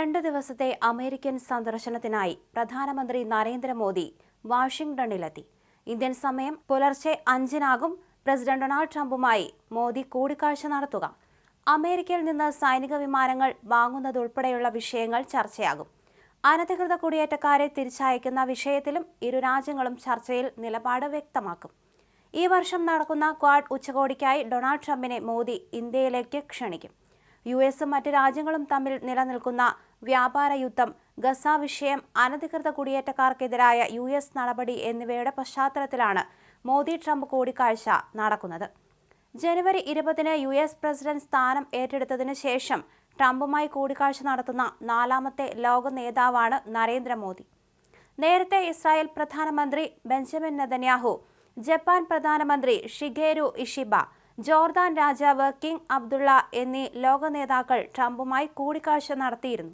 രണ്ട് ദിവസത്തെ അമേരിക്കൻ സന്ദർശനത്തിനായി പ്രധാനമന്ത്രി നരേന്ദ്രമോദി വാഷിംഗ്ടണിലെത്തി. ഇന്ത്യൻ സമയം പുലർച്ചെ അഞ്ചിനാകും. പ്രസിഡന്റ് ഡൊണാൾഡ് ട്രംപുമായി മോദി കൂടിക്കാഴ്ച നടത്തുക. അമേരിക്കയിൽ നിന്ന് സൈനിക വിമാനങ്ങൾ വാങ്ങുന്നതുൾപ്പെടെയുള്ള വിഷയങ്ങൾ ചർച്ചയാകും. അനധികൃത കുടിയേറ്റക്കാരെ തിരിച്ചയക്കുന്ന വിഷയത്തിലും ഇരു രാജ്യങ്ങളും ചർച്ചയിൽ നിലപാട് വ്യക്തമാക്കും. ഈ വർഷം നടക്കുന്ന ക്വാഡ് ഉച്ചകോടിക്കായി ഡൊണാൾഡ് ട്രംപിനെ മോദി ഇന്ത്യയിലേക്ക് ക്ഷണിക്കും. യു എസും മറ്റ് രാജ്യങ്ങളും തമ്മിൽ നിലനിൽക്കുന്ന വ്യാപാര യുദ്ധം ഗസ വിഷയം അനധികൃത കുടിയേറ്റക്കാർക്കെതിരായ യു എസ് നടപടി എന്നിവയുടെ പശ്ചാത്തലത്തിലാണ് മോദി ട്രംപ് കൂടിക്കാഴ്ച നടക്കുന്നത്. ജനുവരി ഇരുപതിന് യു എസ് പ്രസിഡന്റ് സ്ഥാനം ഏറ്റെടുത്തതിനു ശേഷം ട്രംപുമായി കൂടിക്കാഴ്ച നടത്തുന്ന നാലാമത്തെ ലോക നേതാവാണ് നരേന്ദ്രമോദി. നേരത്തെ ഇസ്രായേൽ പ്രധാനമന്ത്രി ബെഞ്ചമിൻ നെതന്യാഹു ജപ്പാൻ പ്രധാനമന്ത്രി ഷിഗേരു ഇഷിബ ജോർദാൻ രാജാവ് കിങ് അബ്ദുള്ള എന്നീ ലോക നേതാക്കൾ ട്രംപുമായി കൂടിക്കാഴ്ച നടത്തിയിരുന്നു.